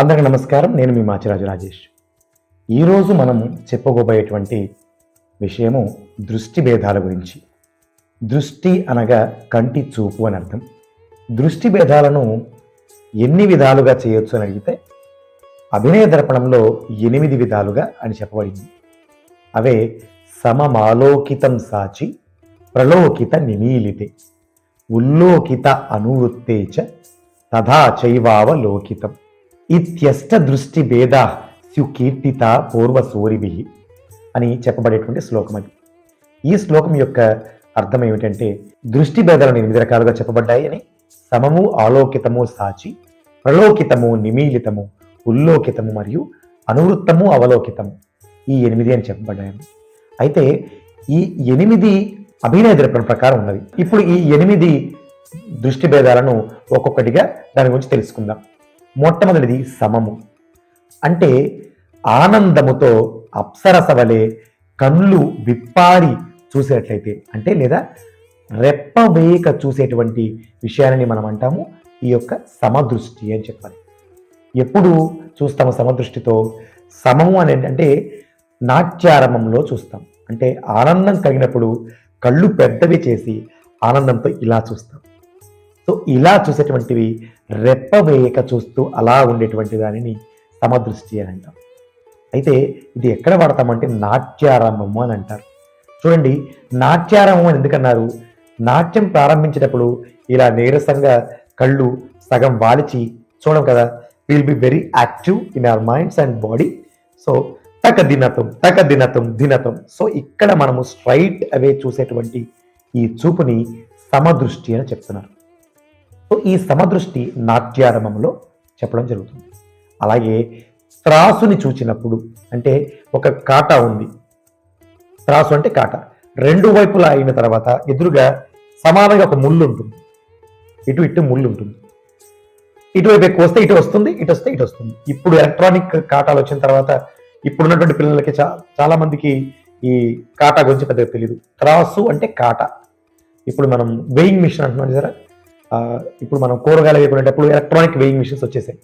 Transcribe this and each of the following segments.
అందరికీ నమస్కారం. నేను మీ మాచిరాజు రాజేష్. ఈరోజు మనం చెప్పుకోబోయేటువంటి విషయము దృష్టి భేదాల గురించి. దృష్టి అనగా కంటి చూపు అని అర్థం. దృష్టి భేదాలను ఎన్ని విధాలుగా చేయొచ్చు అని అడిగితే అభినయ దర్పణంలో ఎనిమిది విధాలుగా అని చెప్పబడింది. అవే సమమాలోకితం సాచి ప్రలోకిత నిమీలితే ఉల్లోకిత అనువృత్తే చ తథా చైవావలోకితం. ఇత్యష్ట దృష్టి భేద స్యు పూర్వ పూర్వసూరిభి అని చెప్పబడేటువంటి శ్లోకం అది. ఈ శ్లోకం యొక్క అర్థం ఏమిటంటే దృష్టి భేదాలను ఎనిమిది రకాలుగా చెప్పబడ్డాయి అని. సమము ఆలోకితము సాచి ప్రలోకితము నిమీలితము ఉల్లోకితము మరియు అనువృత్తము అవలోకితము. ఈ ఎనిమిది అని చెప్పబడ్డాయి. అయితే ఈ ఎనిమిది అభినయ దర్పణ ప్రకారం ఉన్నది ఇప్పుడు ఈ ఎనిమిది దృష్టి భేదాలను ఒక్కొక్కటిగా దాని గురించి తెలుసుకుందాం. మొట్టమొదటిది సమము. అంటే ఆనందముతో అప్సరస వలె కళ్ళు విప్పారి చూసేటట్లయితే అంటే లేదా రెప్పవేయక చూసేటువంటి విషయాలని మనం అంటాము ఈ యొక్క సమదృష్టి అని చెప్పాలి. ఎప్పుడు చూస్తాము సమదృష్టితో? సమము అనేది అంటే నాట్యారంభంలో చూస్తాం. అంటే ఆనందం కలిగినప్పుడు కళ్ళు పెద్దవి చేసి ఆనందంతో ఇలా చూస్తాం. సో ఇలా చూసేటువంటివి రెప్ప వేయక చూస్తూ అలా ఉండేటువంటి దానిని సమదృష్టి అని అంటాం. అయితే ఇది ఎక్కడ వాడతామంటే నాట్యారంభము అని అంటారు. చూడండి నాట్యారంభం అని ఎందుకన్నారు? నాట్యం ప్రారంభించేటప్పుడు ఇలా నీరసంగా కళ్ళు సగం వాలిచి చూడం కదా will be very active in our minds and body so తక దినతం తక దినతం. దినతం సో ఇక్కడ మనము స్ట్రైట్ అవే చూసేటువంటి ఈ చూపుని సమదృష్టి అని చెప్తున్నారు. సో ఈ సమదృష్టి నాట్యారంభంలో చెప్పడం జరుగుతుంది. అలాగే త్రాసుని చూచినప్పుడు అంటే ఒక కాటా ఉంది. త్రాసు అంటే కాట. రెండు వైపులా అయిన తర్వాత ఎదురుగా సమానంగా ఒక ముళ్ళు ఉంటుంది. ఇటు ఇటు ముళ్ళు ఉంటుంది. ఇటువైపు ఎక్కువ వస్తే ఇటు వస్తుంది ఇటు వస్తే ఇటు వస్తుంది. ఇప్పుడు ఎలక్ట్రానిక్ కాటాలు వచ్చిన తర్వాత ఇప్పుడున్నటువంటి పిల్లలకి చా చాలా మందికి ఈ కాటా గురించి పెద్దగా తెలియదు త్రాసు అంటే కాట. ఇప్పుడు మనం వెయింగ్ మిషన్ అంటున్నాం సరే ఇప్పుడు మనం కూరగాయలు వేసుకునేటప్పుడు ఎలక్ట్రానిక్ వెయింగ్ మిషన్స్ వచ్చేసాయి.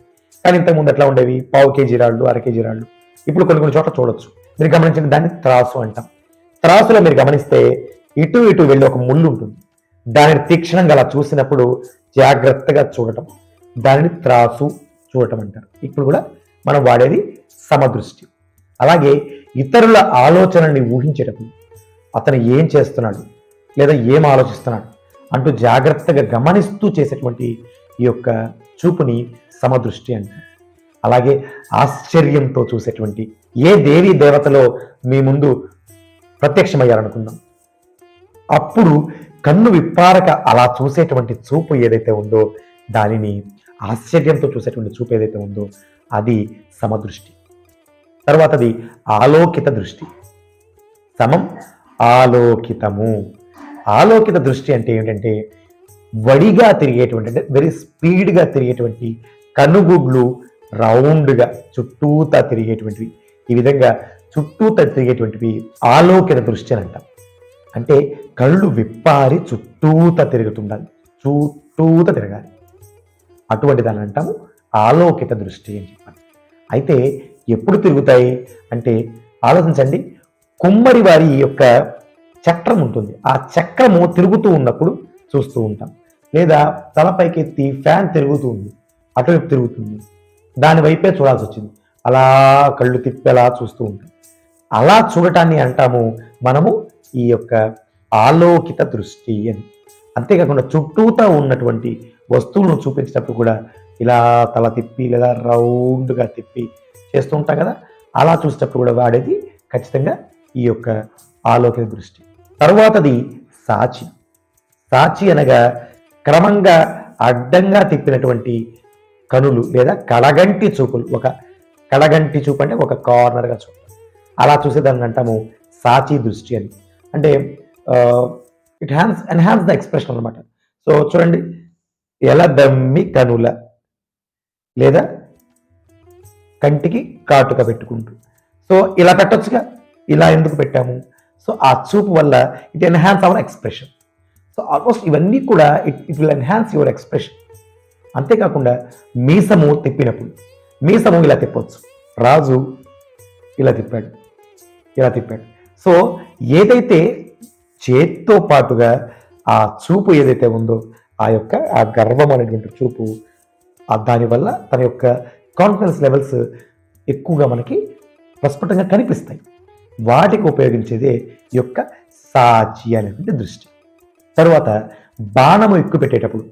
కానీ ఇంతకుముందు ఎట్లా ఉండేవి? పావు కేజీ రాళ్ళు అర కేజీ రాళ్ళు. ఇప్పుడు కొన్ని కొన్ని చోట్ల చూడొచ్చు. మీరు గమనించిన దాన్ని త్రాసు అంటాం. త్రాసులో మీరు గమనిస్తే ఇటు ఇటు వెళ్ళి ఒక ముళ్ళు ఉంటుంది. దానిని తీక్షణంగా అలా చూసినప్పుడు జాగ్రత్తగా చూడటం. దానిని త్రాసు చూడటం అంటారు. ఇప్పుడు కూడా మనం వాడేది సమదృష్టి. అలాగే ఇతరుల ఆలోచనని ఊహించేటప్పుడు అతను ఏం చేస్తున్నాడు లేదా ఏం ఆలోచిస్తున్నాడు అంటూ జాగ్రత్తగా గమనిస్తూ చేసేటువంటి ఈ యొక్క చూపుని సమదృష్టి అంటారు అలాగే ఆశ్చర్యంతో చూసేటువంటి ఏ దేవి దేవతలో మీ ముందు ప్రత్యక్షమయ్యారనుకుందాం. అప్పుడు కన్ను విప్పారక అలా చూసేటువంటి చూపు ఏదైతే ఉందో దానిని ఆశ్చర్యంతో చూసేటువంటి చూపు ఏదైతే ఉందో అది సమదృష్టి. తర్వాతది ఆలోకిత దృష్టి. సమం ఆలోకితము. ఆలోకిత దృష్టి అంటే ఏంటంటే వడిగా తిరిగేటువంటి అంటే వెరీ స్పీడ్గా తిరిగేటువంటి కనుగుడ్లు రౌండ్గా చుట్టూతా తిరిగేటువంటివి. ఈ విధంగా చుట్టూతా తిరిగేటువంటివి ఆలోకిత దృష్టి అని అంటాం. అంటే కళ్ళు విప్పారి చుట్టూతా తిరుగుతుండాలి. చుట్టూతా తిరగాలి. అటువంటి దాన్ని అంటాము ఆలోకిత దృష్టి అని చెప్పాలి. అయితే ఎప్పుడు తిరుగుతాయి? అంటే ఆలోచించండి. కుమ్మరి వారి యొక్క చక్రం ఉంటుంది. ఆ చక్రము తిరుగుతూ ఉన్నప్పుడు చూస్తూ ఉంటాం. లేదా తలపైకి ఎత్తి ఫ్యాన్ తిరుగుతూ ఉంది. అటువైపు తిరుగుతుంది. దాని వైపే చూడాల్సి వచ్చింది. అలా కళ్ళు తిప్పేలా చూస్తూ ఉంటాం. అలా చూడటాన్ని అంటాము మనము ఈ యొక్క ఆలోకిత దృష్టి అని. అంతేకాకుండా చుట్టూతా ఉన్నటువంటి వస్తువులను చూపించినప్పుడు కూడా ఇలా తల తిప్పి లేదా రౌండ్గా తిప్పి చేస్తూ ఉంటాం కదా. అలా చూసేటప్పుడు కూడా వాడేది ఖచ్చితంగా ఈ యొక్క ఆలోకిత దృష్టి. తరువాతది సాచి. సాచి అనగా క్రమంగా అడ్డంగా తిప్పినటువంటి కనులు లేదా కడగంటి చూపులు. ఒక కడగంటి చూపు అంటే ఒక కార్నర్గా చూపు అలా చూసేదాన్ని అంటాము సాచి దృష్టి అని. అంటే it hance enhance the expression అనమాట సో చూడండి ఎలా దమ్మి కనుల లేదా కంటికి కాటుక పెట్టుకుంటూ. సో ఇలా పెట్టొచ్చుగా. ఇలా ఎందుకు పెట్టాము? సో ఆ చూపు వల్ల it enhance our expression so almost ఇవన్నీ కూడా it it will enhance your expression అంతేకాకుండా మీసము తిప్పినప్పుడు మీసము ఇలా తిప్పొచ్చు. రాజు ఇలా తిప్పాడు ఇలా తిప్పాడు. సో ఏదైతే చేత్తో పాటుగా ఆ చూపు ఏదైతే ఉందో ఆ యొక్క ఆ గర్వం అనేటువంటి చూపు దానివల్ల తన యొక్క కాన్ఫిడెన్స్ లెవెల్స్ ఎక్కువగా మనకి ప్రస్ఫుటంగా కనిపిస్తాయి. వాటికి ఉపయోగించేదే ఈ యొక్క సాచి అనేటువంటి దృష్టి. తర్వాత బాణము ఎక్కువ పెట్టేటప్పుడు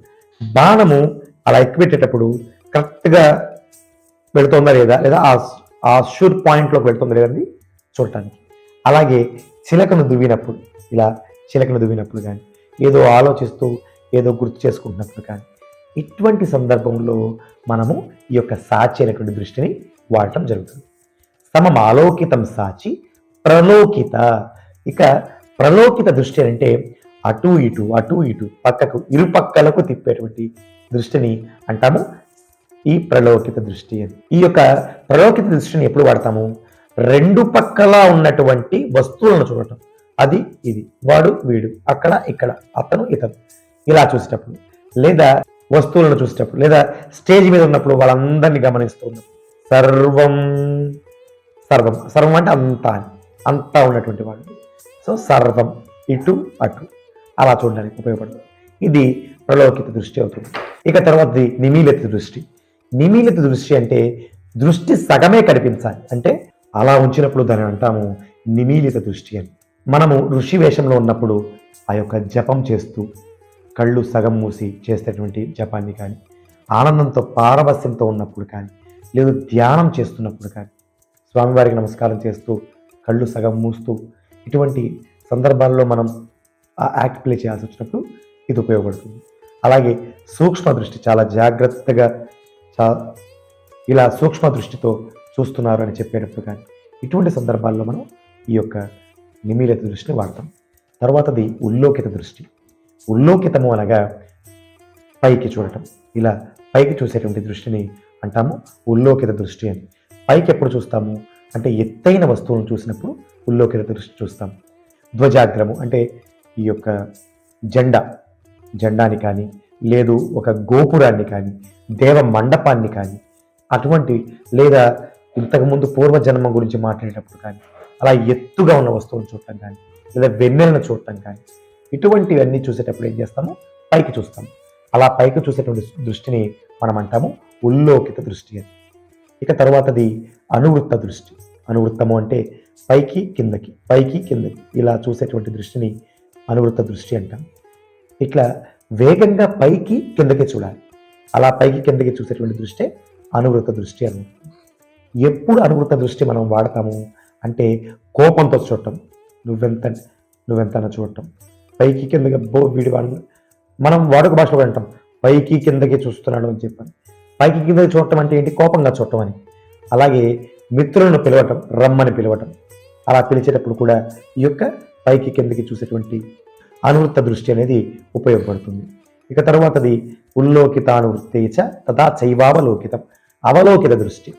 బాణము అలా ఎక్కువ పెట్టేటప్పుడు కరెక్ట్గా వెళుతుందా లేదా? లేదా ఆ ఆ షూర్ పాయింట్లోకి వెళుతుందా లేదా అనేది చూడటానికి. అలాగే చిలకను దువ్వినప్పుడు ఇలా చిలకను దువ్వినప్పుడు కానీ ఏదో ఆలోచిస్తూ ఏదో గుర్తు చేసుకుంటున్నప్పుడు కానీ ఇటువంటి సందర్భంలో మనము ఈ యొక్క సాచి అనేటువంటి దృష్టిని వాడటం జరుగుతుంది. సమం ఆలోకితం సాచి ప్రలోకిత ఇక ప్రలోకిత దృష్టి అంటే అటు ఇటు అటు ఇటు పక్కకు ఇరుపక్కలకు తిప్పేటువంటి దృష్టిని అంటాము. ఈ ప్రలోకిత దృష్టి అని. ఈ యొక్క ప్రలోకిత దృష్టిని ఎప్పుడు వాడతాము? రెండు పక్కల ఉన్నటువంటి వస్తువులను చూడటం. అది ఇది వాడు వీడు అక్కడ ఇక్కడ అతను ఇతను. ఇలా చూసేటప్పుడు. లేదా వస్తువులను చూసేటప్పుడు. లేదా స్టేజ్ మీద ఉన్నప్పుడు వాళ్ళందరినీ గమనిస్తూ సర్వం సర్వం సర్వం అంటే అంతా అని. అంతా ఉన్నటువంటి వాడు. సో సర్వం ఇటు అటు. అలా చూడడానికి ఉపయోగపడుతుంది ఇది ప్రలోకిత దృష్టి అవుతుంది. ఇక తర్వాతది నిమీలిత దృష్టి. నిమీలిత దృష్టి అంటే దృష్టి సగమే కనిపించాలి. అంటే అలా ఉంచినప్పుడు దాన్ని అంటాము నిమీలిత దృష్టి అని. మనము ఋషి వేషంలో ఉన్నప్పుడు ఆ యొక్క జపం చేస్తూ కళ్ళు సగం మూసి చేసేటువంటి జపాన్ని కానీ ఆనందంతో పారవస్యంతో ఉన్నప్పుడు కానీ లేదు ధ్యానం చేస్తున్నప్పుడు కానీ స్వామివారికి నమస్కారం చేస్తూ కళ్ళు సగం మూస్తూ ఇటువంటి సందర్భాల్లో మనం ఆ యాక్ట్ ప్లే చేయాల్సి వచ్చినప్పుడు ఇది ఉపయోగపడుతుంది. అలాగే సూక్ష్మ దృష్టి చాలా జాగ్రత్తగా చా ఇలా సూక్ష్మ దృష్టితో చూస్తున్నారు అని చెప్పేటప్పుడు కానీ ఇటువంటి సందర్భాల్లో మనం ఈ యొక్క నిమీలిత దృష్టిని వాడతాం. తర్వాతది ఉల్లోకిత దృష్టి. ఉల్లోకితము అనగా పైకి చూడటం. ఇలా పైకి చూసేటువంటి దృష్టిని అంటాము ఉల్లోకిత దృష్టి అని. పైకి ఎప్పుడు చూస్తాము? అంటే ఎత్తైన వస్తువులను చూసినప్పుడు ఉల్లోకిత దృష్టి చూస్తాం. ధ్వజాగ్రము అంటే ఈ యొక్క జెండా జెండాని కానీ లేదు ఒక గోపురాన్ని కానీ దేవ మండపాన్ని కానీ అటువంటి లేదా ఇంతకుముందు పూర్వజన్మ గురించి మాట్లాడేటప్పుడు కానీ అలా ఎత్తుగా ఉన్న వస్తువులను చూడటం కానీ లేదా వెన్నెలను చూడటం కానీ ఇటువంటివన్నీ చూసేటప్పుడు ఏం చేస్తాము పైకి చూస్తాము అలా పైకి చూసేటువంటి దృష్టిని మనం అంటాము ఉల్లోకిత దృష్టి అని. ఇక తర్వాతది అనువృత్త దృష్టి. అనువృత్తము అంటే పైకి కిందకి పైకి కిందకి. ఇలా చూసేటువంటి దృష్టిని అనువృత్త దృష్టి అంటాం. ఇట్లా వేగంగా పైకి కిందకి చూడాలి. అలా పైకి కిందకి చూసేటువంటి దృష్టి అనువృత్త దృష్టి అని. ఎప్పుడు అనువృత్త దృష్టి మనం వాడతాము అంటే కోపంతో చూడటం. నువ్వెంత నువ్వెంతన చూడటం. పైకి కిందకి బో వీడి వాడు మనం వాడుక భాషలో కూడా అంటాం. పైకి కిందకి చూస్తున్నాడు అని చెప్పాను. పైకి కింద చూడటం అంటే ఏంటి? కోపంగా చూడటం అని. అలాగే మిత్రులను పిలవటం రమ్మని పిలవటం. అలా పిలిచేటప్పుడు కూడా ఈ యొక్క పైకి కిందకి చూసేటువంటి అనువృత్త దృష్టి అనేది ఉపయోగపడుతుంది. ఇక తర్వాతది ఉల్లోకితానువృత్తేచ తదా చైవావలోకితం. అవలోకిత దృష్టి.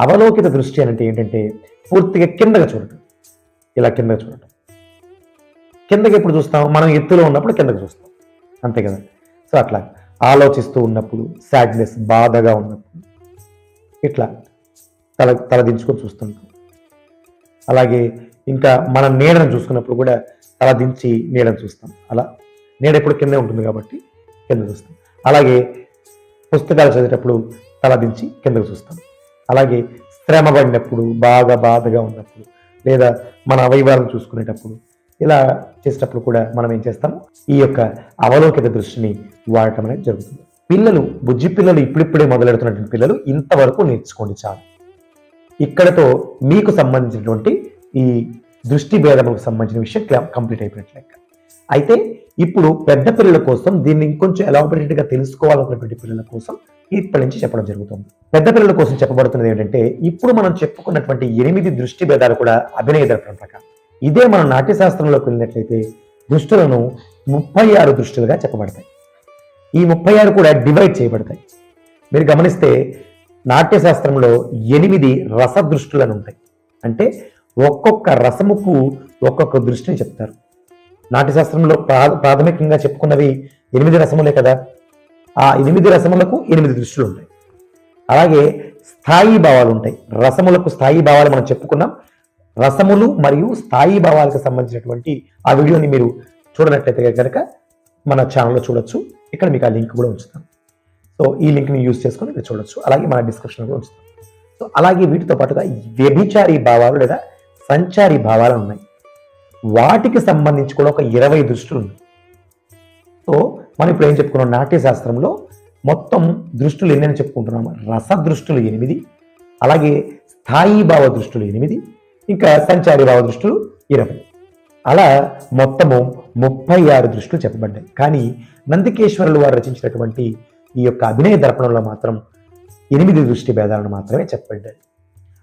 అవలోకిత దృష్టి అంటే ఏంటంటే పూర్తిగా కిందగా చూడటం. ఇలా కిందగా చూడటం. కిందకి ఎప్పుడు చూస్తాం? మనం ఎత్తులో ఉన్నప్పుడు కిందకి చూస్తాం. అంతే కదా? సో అట్లా. ఆలోచిస్తూ ఉన్నప్పుడు సాడ్నెస్ బాధగా ఉన్నప్పుడు ఇట్లా తల తలదించుకొని చూస్తుంటాం. అలాగే ఇంకా మన నీడను చూసుకున్నప్పుడు కూడా తల దించి నీడను చూస్తాం. అలా నీడ ఎప్పుడు కిందే ఉంటుంది కాబట్టి కింద చూస్తాం. అలాగే పుస్తకాలు చదివేటప్పుడు తల దించి కిందకు చూస్తాం. అలాగే శ్రమ పడినప్పుడు బాగా బాధగా ఉన్నప్పుడు లేదా మన అవయవాలను చూసుకునేటప్పుడు ఇలా చేసేటప్పుడు కూడా మనం ఏం చేస్తాము ఈ యొక్క అవలోకిత దృష్టిని వాడటం అనేది జరుగుతుంది. పిల్లలు బుజ్జి పిల్లలు ఇప్పుడిప్పుడే మొదలెడుతున్నటువంటి పిల్లలు ఇంతవరకు నేర్చుకోండి చాలు. ఇక్కడతో మీకు సంబంధించినటువంటి ఈ దృష్టి భేదములకు సంబంధించిన విషయం కంప్లీట్ అయిపోయినట్లు లెక్క. అయితే ఇప్పుడు పెద్ద పిల్లల కోసం దీన్ని ఇంకొంచెం ఎలాబరేట్గా తెలుసుకోవాలనుకున్నటువంటి పిల్లల కోసం ఇప్పటి నుంచి చెప్పడం జరుగుతుంది. పెద్ద పిల్లల కోసం చెప్పబడుతున్నది ఏంటంటే ఇప్పుడు మనం చెప్పుకున్నటువంటి ఎనిమిది దృష్టి భేదాలు కూడా అభినయ దర్పణం ప్రకారం. ఇదే మన నాట్యశాస్త్రంలోకి వెళ్ళినట్లయితే దృష్టులను ముప్పై ఆరు దృష్టులుగా చెప్పబడతాయి. ఈ ముప్పై ఆరు కూడా డివైడ్ చేయబడతాయి. మీరు గమనిస్తే నాట్యశాస్త్రంలో ఎనిమిది రస దృష్టులను ఉంటాయి. అంటే ఒక్కొక్క రసముకు ఒక్కొక్క దృష్టిని చెప్తారు. నాట్యశాస్త్రంలో ప్రా ప్రాథమికంగా చెప్పుకున్నవి ఎనిమిది రసములే కదా. ఆ ఎనిమిది రసములకు ఎనిమిది దృష్టిలు ఉంటాయి. అలాగే స్థాయి భావాలు ఉంటాయి. రసములకు స్థాయి భావాలు మనం చెప్పుకున్నాం. రసములు మరియు స్థాయి భావాలకు సంబంధించినటువంటి ఆ వీడియోని మీరు చూడనట్లయితే కనుక మన ఛానల్లో చూడొచ్చు. ఇక్కడ మీకు ఆ లింక్ కూడా ఉంచుతాం సో ఈ లింక్ని యూజ్ చేసుకొని మీరు చూడొచ్చు. అలాగే మన డిస్క్రిప్షన్ కూడా ఉంచుతాం సో అలాగే వీటితో పాటుగా వ్యభిచారి భావాలు లేదా సంచారి భావాలు ఉన్నాయి. వాటికి సంబంధించి కూడా ఒక ఇరవై దృష్టులు ఉన్నాయి. సో మనం ఇప్పుడు ఏం చెప్పుకున్నాం? నాట్యశాస్త్రంలో మొత్తం దృష్టులు ఎన్నని చెప్పుకుంటున్నాము రస దృష్టులు ఎనిమిది. అలాగే స్థాయి భావ దృష్టులు ఎనిమిది. ఇంకా సంచారి భావ దృష్టులు ఇరవై. అలా మొత్తము ముప్పై ఆరు దృష్టులు చెప్పబడ్డాయి. కానీ నందికేశ్వరులు వారు రచించినటువంటి ఈ యొక్క అభినయ దర్పణంలో మాత్రం ఎనిమిది దృష్టి భేదాలను మాత్రమే చెప్పబడ్డాయి.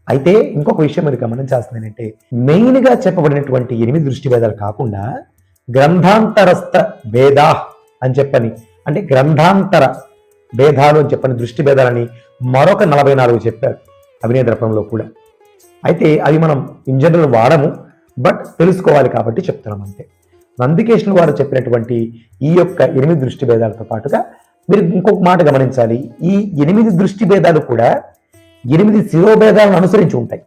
అయితే ఇంకొక విషయం మీరు గమనించాల్సింది ఏంటంటే మెయిన్గా చెప్పబడినటువంటి ఎనిమిది దృష్టి భేదాలు కాకుండా గ్రంథాంతరస్థ భేదా అని చెప్పని అంటే గ్రంథాంతర భేదాలు అని చెప్పని దృష్టి భేదాలని మరొక నలభై నాలుగు చెప్పారు అభినయ దర్పణంలో కూడా. అయితే అవి మనం ఇన్ జనరల్ వాడము బట్ తెలుసుకోవాలి కాబట్టి చెప్తున్నాం అంతే. నందికేశ్వర వారు చెప్పినటువంటి ఈ యొక్క ఎనిమిది దృష్టి భేదాలతో పాటుగా మీరు ఇంకొక మాట గమనించాలి. ఈ ఎనిమిది దృష్టి భేదాలు కూడా ఎనిమిది శిరోభేదాలను అనుసరించి ఉంటాయి.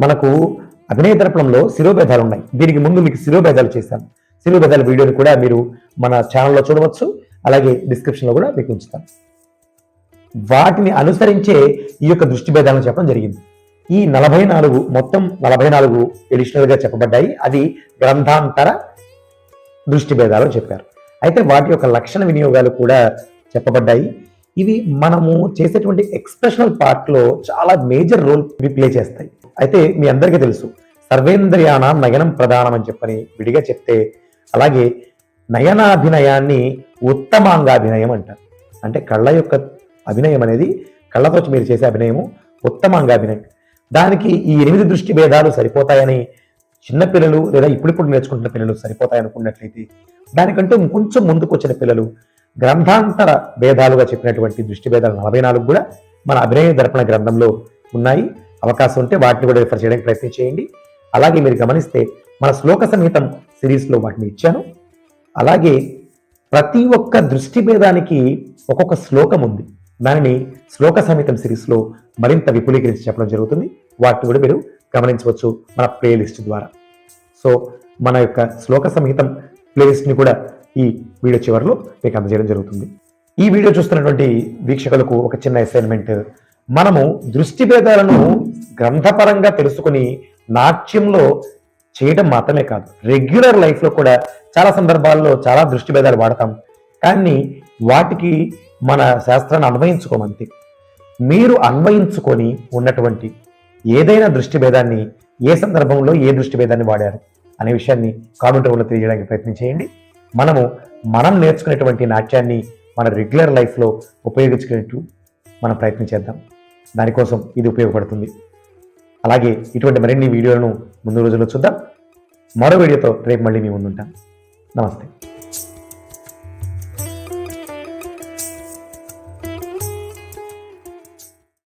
మనకు అభినయ దర్పణంలో శిరోభేదాలు ఉన్నాయి. దీనికి ముందు మీకు శిరోభేదాలు చేశాను. శిరోభేదాల వీడియోని కూడా మీరు మన ఛానల్లో చూడవచ్చు. అలాగే డిస్క్రిప్షన్లో కూడా మీకు ఉంచుతాను. వాటిని అనుసరించే ఈ యొక్క దృష్టి భేదాలను చెప్పడం జరిగింది. ఈ నలభై నాలుగు మొత్తం నలభై నాలుగు ఎడిషనల్గా చెప్పబడ్డాయి. అది గ్రంథాంతర దృష్టి భేదాలు చెప్పారు. అయితే వాటి యొక్క లక్షణ వినియోగాలు కూడా చెప్పబడ్డాయి. ఇవి మనము చేసేటువంటి ఎక్స్ప్రెషనల్ పార్ట్లో చాలా మేజర్ రోల్ ఇవి ప్లే చేస్తాయి. అయితే మీ అందరికీ తెలుసు సర్వేంద్రియాన నయనం ప్రధానం అని చెప్పని విడిగా చెప్తే అలాగే నయనాభినయాన్ని ఉత్తమాంగాభినయం అంటారు. అంటే కళ్ళ యొక్క అభినయం అనేది కళ్ళతో మీరు చేసే అభినయము ఉత్తమాంగాభినయం. దానికి ఈ ఎనిమిది దృష్టి భేదాలు సరిపోతాయని చిన్నపిల్లలు లేదా ఇప్పుడిప్పుడు నేర్చుకుంటున్న పిల్లలు సరిపోతాయనుకున్నట్లయితే దానికంటే కొంచెం ముందుకు వచ్చిన పిల్లలు గ్రంథాంతర భేదాలుగా చెప్పినటువంటి దృష్టి భేదాలు నలభై నాలుగు కూడా మన అభినయ దర్పణ గ్రంథంలో ఉన్నాయి. అవకాశం ఉంటే వాటిని కూడా రిఫర్ చేయడానికి ప్రయత్నం చేయండి. అలాగే మీరు గమనిస్తే మన శ్లోక సంహితం సిరీస్లో వాటిని ఇచ్చాను. అలాగే ప్రతి ఒక్క దృష్టి భేదానికి ఒక్కొక్క శ్లోకం ఉంది. దానిని శ్లోక సంహితం సిరీస్లో మరింత విపులీకరించి చెప్పడం జరుగుతుంది. వాటిని కూడా మీరు గమనించవచ్చు మన ప్లేలిస్ట్ ద్వారా. సో మన యొక్క శ్లోక సంహితం ప్లేలిస్ట్ని కూడా ఈ వీడియో చివరిలో మీకు అందజేయడం జరుగుతుంది. ఈ వీడియో చూస్తున్నటువంటి వీక్షకులకు ఒక చిన్న అసైన్మెంట్ మనము దృష్టి భేదాలను గ్రంథపరంగా తెలుసుకుని నాట్యంలో చేయడం మాత్రమే కాదు రెగ్యులర్ లైఫ్లో కూడా చాలా సందర్భాల్లో చాలా దృష్టి భేదాలు వాడతాం. కానీ వాటికి మన శాస్త్రాన్ని అన్వయించుకోమంతే. మీరు అన్వయించుకొని ఉన్నటువంటి ఏదైనా దృష్టి భేదాన్ని ఏ సందర్భంలో ఏ దృష్టి భేదాన్ని వాడారు అనే విషయాన్ని కామెంట్ రూపంలో తెలియడానికి ప్రయత్నం చేయండి. మనము మనం నేర్చుకునేటువంటి నాట్యాన్ని మన రెగ్యులర్ లైఫ్లో ఉపయోగించుకునేట్టు మనం ప్రయత్నం చేద్దాం. దానికోసం ఇది ఉపయోగపడుతుంది. అలాగే ఇటువంటి మరిన్ని వీడియోలను ముందు రోజుల్లో చూద్దాం. మరో వీడియోతో రేపు మళ్ళీ మీ ముందుంటాం. నమస్తే.